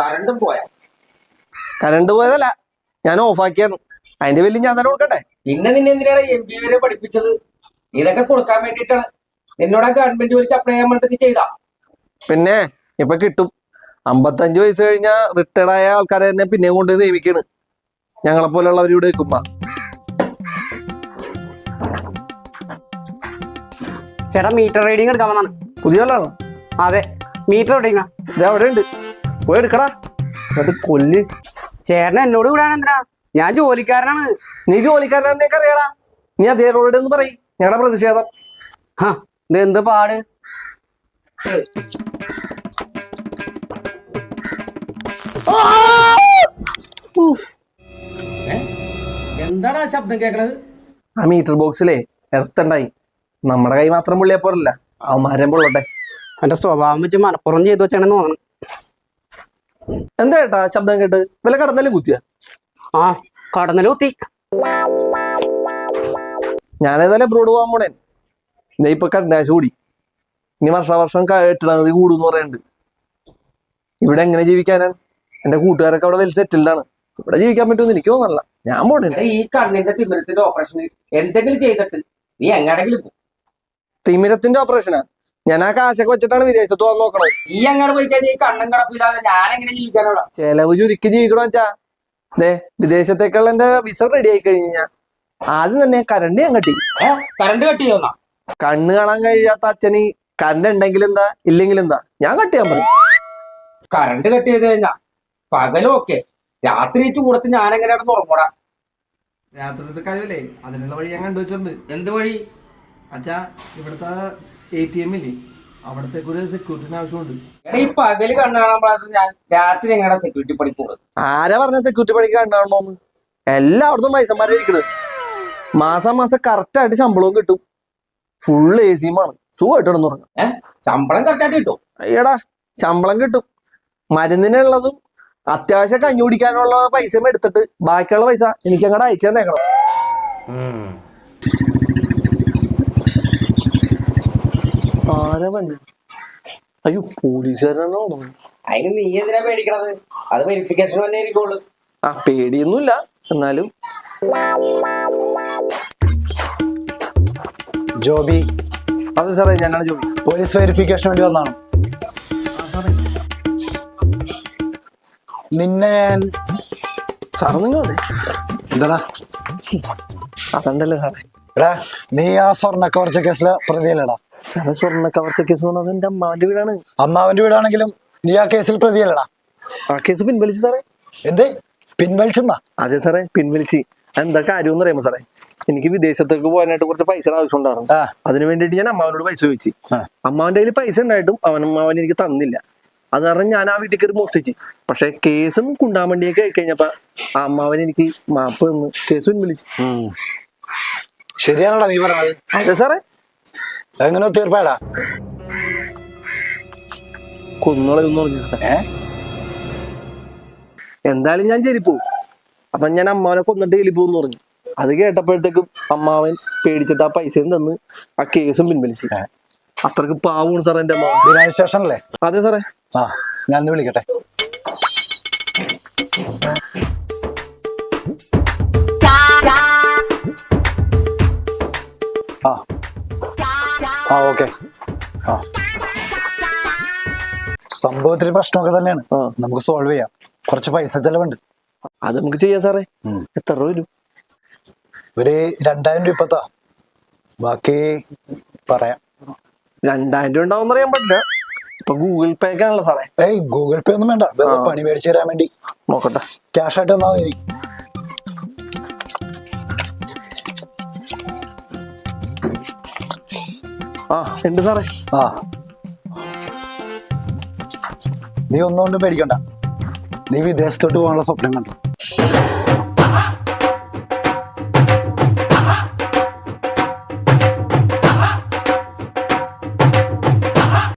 കറണ്ടും പോയാ. കറണ്ട് പോയതല്ല ഞാൻ ഓഫാക്കിയാണ് അതിന്റെ വലിയ ഞാൻ തന്നെ കൊടുക്കട്ടെ? പിന്നെ നിന്നെ എന്തിനാണ് എം ബി വരെ പഠിപ്പിച്ചത്? ഇതൊക്കെ കൊടുക്കാൻ വേണ്ടിട്ടാണ് എന്നോട് ഗവൺമെന്റ് ജോലിക്ക് അപ്ലൈ ചെയ്യാൻ വേണ്ടി ചെയ്ത? പിന്നെ ഇപ്പൊ കിട്ടും. അമ്പത്തഞ്ച് വയസ്സ് കഴിഞ്ഞാൽ റിട്ടയർഡ് ആയ ആൾക്കാരെ തന്നെ പിന്നെയും കൊണ്ട് നിയമിക്കണ്. ഞങ്ങളെ പോലുള്ളവർ ഇവിടെ നിൽക്കുമ്പോ. ചേട്ടാ മീറ്റർ റീഡിങ് എടുക്കാൻ വന്നാണ് പുതിയ ആളാണോ? അതെ മീറ്റർ റീഡിങ് ഇത് അവിടെ ഉണ്ട്. പോയി എടുക്കടാ. എന്നിട്ട് കൊല്ല്. ചേട്ടൻ എന്നോട് കൂടാനെന്തിനാ ഞാൻ ജോലിക്കാരനാണ്. നീ ജോലിക്കാരനാണെന്ന് നിനക്ക് അറിയാടാ നീ അദ്ദേഹത്തോട് എന്ന് പറയും. ഞങ്ങളുടെ പ്രതിഷേധം. ഹാ ഇത് എന്ത് പാട്? എന്താണ് ആ ശബ്ദം കേക്കണത്? ആ മീറ്റർ ബോക്സിലേ എർത്തുണ്ടായി. നമ്മുടെ കൈ മാത്രം പുള്ളിയെ പോലല്ല അവന്മാരെ പൊള്ളട്ടെ. എന്റെ സ്വഭാവം വെച്ച് മലപ്പുറം ചെയ്തു വെച്ചാണെന്ന് തോന്നുന്നു എന്താ ഏട്ടാ ശബ്ദം കേട്ട്? വല്ല കടന്നാലും കുത്തിയ? ആ കടന്നല കുത്തി. ഞാനേതായാലും എബ്രോഡ് പോകാൻ പോണേ. ഞാൻ ഇപ്പൊ കണ്ടാശ് കൂടി. ഇനി വർഷാവർഷം കെട്ടണത് കൂടുന്ന് പറയുന്നുണ്ട് ഇവിടെ എങ്ങനെ ജീവിക്കാനാണ് എന്റെ കൂട്ടുകാരൊക്കെ അവിടെ വെൽ സെറ്റിൽഡ് ആണ്. ഇവിടെ ജീവിക്കാൻ പറ്റുമെന്ന് എനിക്ക് തോന്നല്ല ഞാൻ പോണേ. ഈ കണ്ണിന്റെ തിമിരത്തിന്റെ ഓപ്പറേഷൻ എന്തെങ്കിലും ചെയ്തിട്ട് നീ പോ. തിമിരത്തിന്റെ ഓപ്പറേഷനാ ഞാൻ ആ കാശൊക്കെ വെച്ചിട്ടാണ് വിദേശത്ത് പോകാൻ നോക്കണത്. നീ അങ്ങോട്ട് പോയി കഴിഞ്ഞാൽ ഈ കണ്ണും കടപ്പില്ലാതെ ഞാൻ എങ്ങനെ ജീവിക്കാനോടാ ചെലവ് ചുരുക്കി ജീവിക്കണോ വെച്ചാ ദേ വിദേശത്തേക്കുള്ള എന്റെ വിസ റെഡി ആയി കഴിഞ്ഞു ഞാൻ ആദ്യം തന്നെ കരണ്ട് ഞാൻ കട്ടി. കറണ്ട് കട്ട് ചെയ്യുന്ന കണ്ണ് കാണാൻ കഴിയാത്ത അച്ഛന് കരണ്ട് ഉണ്ടെങ്കിൽ എന്താ ഇല്ലെങ്കിൽ എന്താ? ഞാൻ കട്ട് ചെയ്യാൻ പറയും. കറണ്ട് കട്ട് ചെയ്ത് കഴിഞ്ഞാ പകലും ഒക്കെ രാത്രി ചൂടത്ത് ഞാൻ എങ്ങനെ കിടന്ന് ഉറങ്ങൂടാ? രാത്രിത്തെ കഴിവല്ലേ അതിനുള്ള വഴി ഞാൻ കണ്ടുവച്ചിട്ടുണ്ട്. എന്ത് വഴി? അച്ഛാ ഇവിടുത്തെ എ ടി എം ഇല്ലേ അവിടത്തെ ഒരു സെക്യൂരിറ്റിന് ആവശ്യമുണ്ട്. എടാ ഈ പകൽ കണ്ണു കാണാൻ പാടാത്ത ഞാൻ രാത്രി എങ്ങനെ സെക്യൂരിറ്റി പണിക്കൂടും ആരാ പറഞ്ഞ സെക്യൂരിറ്റി പണിക്ക് കണ്ടാണോന്ന് എല്ലായിടത്തും പൈസമാരെ ഇരിക്കണത്. മാസം മാസം കറക്റ്റ് ആയിട്ട് ശമ്പളവും കിട്ടും. ഫുൾ എ സിയുമാണ് സുഖമായിട്ട് കിടന്നുറങ്ങാം ശമ്പളം കറക്റ്റായിട്ട് കിട്ടും? അയ്യടാ ശമ്പളം കിട്ടും. മരുന്നിനുള്ളതും അത്യാവശ്യം കഞ്ഞി കുടിക്കാനുള്ള പൈസയും എടുത്തിട്ട് ബാക്കിയുള്ള പൈസ എനിക്ക് അങ്ങോട്ട് അയച്ചു തന്നേക്കണം. ആരാ അയ്യോ അതിന് നീ എന്തിനാ പേടിക്കണത്? അത് വെരിഫിക്കേഷൻ തന്നെ ആയിരിക്കുള്ളൂ ആ പേടിയൊന്നുമില്ല. എന്നാലും. ജോബി. അതെ സാറേ ഞാനാണ് ജോബി. പോലീസ് വെരിഫിക്കേഷൻ വേണ്ടി വന്നാണ് നിന്നെ ഞാൻ സാറ് നിങ്ങൾ എന്താടാ? അതുണ്ടല്ലേ സാറേ. എടാ നീ ആ സ്വർണ കവർച്ച കേസിലെ പ്രതിയല്ലടാ. സാറേ സ്വർണ കവർച്ച കേസ് പറഞ്ഞത് എന്റെ അമ്മാവന്റെ വീടാണ്. അമ്മാവന്റെ വീടാണെങ്കിലും നീ ആ കേസിൽ പ്രതിയല്ലടാ. ആ കേസ് പിൻവലിച്ചു സാറേ. എന്ത്? പിൻവലിച്ചെന്നാ? അതെ സാറേ പിൻവലിച്ച്. എന്താ കാര്യം എന്ന് പറയുമ്പോ സാറേ? എനിക്ക് വിദേശത്തേക്ക് പോകാനായിട്ട് കുറച്ച് പൈസ ആവശ്യം ഉണ്ടായിരുന്നു അതിന് വേണ്ടിയിട്ട് ഞാൻ അമ്മാവനോട് പൈസ ചോദിച്ചു. അമ്മാവന്റെ കയ്യിൽ പൈസ ഉണ്ടായിട്ടും അവൻ അമ്മാവൻ എനിക്ക് തന്നില്ല. അത് കാരണം ഞാൻ ആ വീട്ടിൽ കയറി മോഷ്ടിച്ചു. പക്ഷെ കേസും കുണ്ടാമണ്ടിയൊക്കെ ആയി കഴിഞ്ഞപ്പോ ആ അമ്മാവൻ എനിക്ക് മാപ്പ് തന്നു കേസ് പിൻവലിച്ചു. ശരിയാണോടാ നീ പറഞ്ഞത്? അതെ സാറേ. എങ്ങനെ തീർപ്പാടാ കൊന്നോളെന്ന് പറഞ്ഞു ഏ? എന്തായാലും ഞാൻ ചെരിപ്പോ അപ്പൊ ഞാൻ അമ്മാവനെ കൊന്നിട്ട് ചെലിപ്പോന്ന് പറഞ്ഞു. അത് കേട്ടപ്പോഴത്തേക്കും അമ്മാവൻ പേടിച്ചിട്ട് ആ പൈസയും തന്ന് ആ കേസും പിൻവലിച്ചു. അത്രയ്ക്ക് പാവമാണ് സാറേ എന്റെ അമ്മ സ്റ്റേഷനല്ലേ അതെ സാറേ. ആ ഞാൻ വിളിക്കട്ടെ. ആ ഓക്കെ. ആ. സംഭവത്തിൽ പ്രശ്നമൊക്കെ തന്നെയാണ്. നമുക്ക് സോൾവ് ചെയ്യാം. കുറച്ച് പൈസ ചെലവുണ്ട്. അത് നമുക്ക് ചെയ്യാം സാറേ. എത്ര രൂപ വരും? ഒരു രണ്ടായിരം രൂപ ഇപ്പത്താ. ബാക്കി പറയാം. രണ്ടായിരം രൂപ ഉണ്ടാവും അറിയാൻ പറ്റില്ല. ഇപ്പൊ ഗൂഗിൾ പേ ഒക്കെ ആണല്ലോ സാറേ. ഏയ് ഗൂഗിൾ പേ ഒന്നും വേണ്ട. പണി മേടിച്ചു തരാൻ വേണ്ടി. നോക്കട്ടെ. ക്യാഷ് ആയിട്ട് തന്നാൽ മതി. ആ. ഉണ്ട് സാറേ. ആ. നീ ഒന്നുകൊണ്ടും പേടിക്കണ്ട. നീ വിദേശത്തോട്ട് പോകാനുള്ള സ്വപ്നം കണ്ടു?